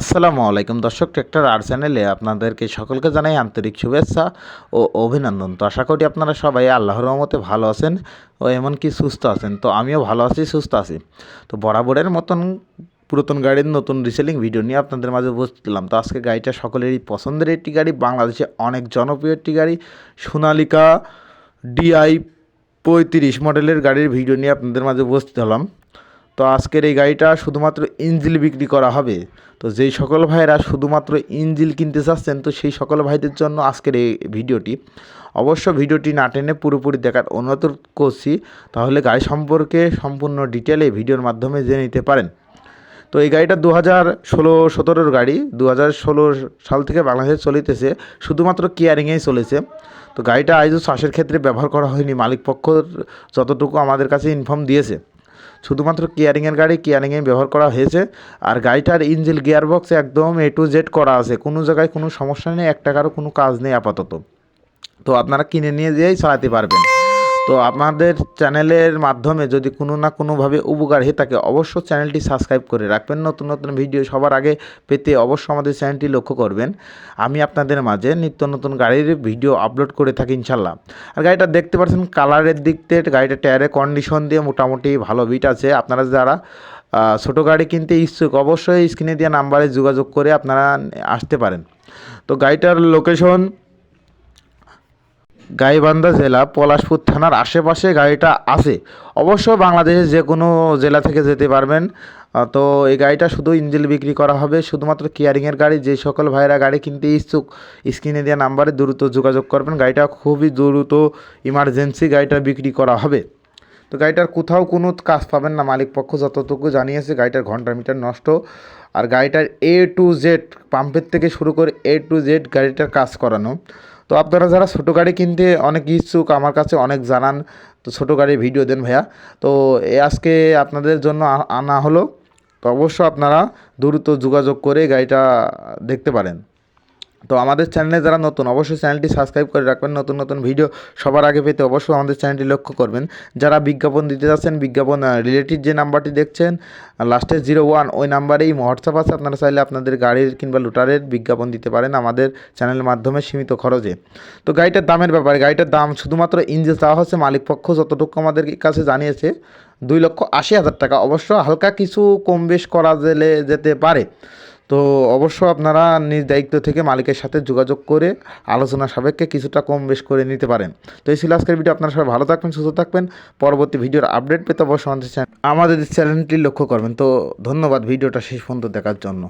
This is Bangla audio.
আসসালামু আলাইকুম দর্শক ট্র্যাক্টর আর চ্যানেলে আপনাদেরকে সকলকে জানাই আন্তরিক শুভেচ্ছা ও অভিনন্দন। তো আশা করি আপনারা সবাই আল্লাহর রহমতে ভালো আছেন ও এমনকি সুস্থ আছেন। তো আমিও ভালো আছি, সুস্থ আছি। তো বরাবরের মতন পুরাতন গাড়ির নতুন রিসেলিং ভিডিও নিয়ে আপনাদের মাঝে হলাম তো আজকে গাড়িটা সকলেরই পছন্দের একটি গাড়ি, বাংলাদেশে অনেক জনপ্রিয় একটি গাড়ি, সোনালিকা ডিআই পঁয়ত্রিশ মডেলের গাড়ির ভিডিও নিয়ে আপনাদের মাঝে উপস্থিত হলাম। তো আজকের এই গাড়িটা শুধুমাত্র ইঞ্জিল বিক্রি করা হবে। তো যেই সকল ভাইরা শুধুমাত্র ইঞ্জিল কিনতে চাচ্ছেন, তো সেই সকল ভাইদের জন্য আজকের এই ভিডিওটি। অবশ্য ভিডিওটি না টেনে পুরোপুরি দেখার অনুরোধ করছি, তাহলে গাড়ি সম্পর্কে সম্পূর্ণ ডিটেলে ভিডিওর মাধ্যমে জেনে নিতে পারেন। তো এই গাড়িটা দু হাজার ষোলো সতেরোর গাড়ি দু হাজার ষোলো সাল থেকে বাংলাদেশে চলিতেছে, শুধুমাত্র কেয়ারিংয়েই চলেছে। তো গাড়িটা আইজও চাষের ক্ষেত্রে ব্যবহার করা হয়নি, মালিক পক্ষ যতটুকু আমাদের কাছে ইনফর্ম দিয়েছে। শুধুমাত্র কেয়ারিংয়ের গাড়ি কেয়ারিংয়ে ব্যবহার করা হয়েছে। আর গাড়িটার ইঞ্জিল গিয়ারবক্স একদম এ টু জেড করা আছে। কোনো জায়গায় কোনো সমস্যা নেই, এক টাকারও কোনো কাজ নেই আপাতত। তো আপনারা কিনে নিয়ে যেয়েই চালাতে পারবেন। তো আপনাদের চ্যানেলের মাধ্যমে যদি কোনো না কোনোভাবে উপকার হয়ে থাকে, অবশ্যই চ্যানেলটি সাবস্ক্রাইব করে রাখবেন। নতুন নতুন ভিডিও সবার আগে পেতে অবশ্যই আমাদের চ্যানেলটি লক্ষ্য করবেন। আমি আপনাদের মাঝে নিত্য নতুন গাড়ির ভিডিও আপলোড করে থাকি ইনশাল্লাহ আর গাড়িটা দেখতে পাচ্ছেন, কালারের দিক থেকে গাড়িটা টায়ারের কন্ডিশন দিয়ে মোটামুটি ভালো বিট আছে। আপনারা যারা ছোটো গাড়ি কিনতে ইচ্ছুক, অবশ্যই স্ক্রিনে দেওয়া নাম্বারে যোগাযোগ করে আপনারা আসতে পারেন। তো গাড়িটার লোকেশন গাইবান্ধা জেলা পলাশপুর থানার আশেপাশে গাড়িটা আছে। অবশ্য বাংলাদেশের যে কোনো জেলা থেকে যেতে পারবেন। তো এই গাড়িটা শুধু ইঞ্জিল বিক্রি করা হবে, শুধুমাত্র কেয়ারিংয়ের গাড়ি, যে সকল ভাইরা গাড়ি কিনতে ইচ্ছুক, স্ক্রিনে দেওয়া নাম্বারে দ্রুত যোগাযোগ করবেন। গাড়িটা খুবই দ্রুত ইমার্জেন্সি গাড়িটা বিক্রি করা হবে। তো গাড়িটার কোথাও কোনো কাজ পাবেন না, মালিক পক্ষ যতটুকু জানিয়েছে, গাড়িটার ঘণ্টা মিটার নষ্ট। আর গাড়িটার এ টু জেড পাম্পের থেকে শুরু করে এ টু জেড গাড়িটার কাজ করানো। তো আপনারা যারা ছোটো গাড়ি কিনতে অনেক ইচ্ছুক, আমার কাছে অনেক জানান, তো ছোটো গাড়ির ভিডিও দেন ভাইয়া। তো আজকে আপনাদের জন্য আনা হলো, তো অবশ্য আপনারা দ্রুত যোগাযোগ করে গাড়িটা দেখতে পারেন। তো আমাদের চ্যানেলে যারা নতুন, অবশ্যই চ্যানেলটি সাবস্ক্রাইব করে রাখবেন। নতুন নতুন ভিডিও সবার আগে পেতে অবশ্যই আমাদের চ্যানেলটি লক্ষ্য করবেন। যারা বিজ্ঞাপন দিতে যাচ্ছেন, বিজ্ঞাপন রিলেটেড যে নাম্বারটি দেখছেন লাস্টে জিরো ওয়ান ওই নাম্বারেই হোয়াটসঅ্যাপ আছে। আপনারা চাইলে আপনাদের গাড়ির কিংবা লুটারের বিজ্ঞাপন দিতে পারেন আমাদের চ্যানেলের মাধ্যমে সীমিত খরচে। তো গাড়িটার দামের ব্যাপারে, গাড়িটার দাম শুধুমাত্র ইঞ্জিন চাওয়া হচ্ছে মালিক পক্ষ যতটুকু আমাদের কাছে জানিয়েছে, দুই লক্ষ আশি হাজার টাকা। অবশ্য হালকা কিছু কম বেশ করা যেতে পারে। তো অবশ্য আপনারা নিজ দায়িত্ব থেকে মালিকের সাথে যোগাযোগ করে আলোচনা সাপেক্ষে কিছুটা কম বেশ করে নিতে পারেন। তো এই ছিল আজকের ভিডিও। আপনারা সবাই ভালো থাকবেন, সুস্থ থাকবেন। পরবর্তী ভিডিওর আপডেট পেতে অবশ্যই আমাদের চ্যানেল আমাদের চ্যানেলটি লক্ষ্য করবেন। তো ধন্যবাদ ভিডিওটা শেষ পর্যন্ত দেখার জন্য।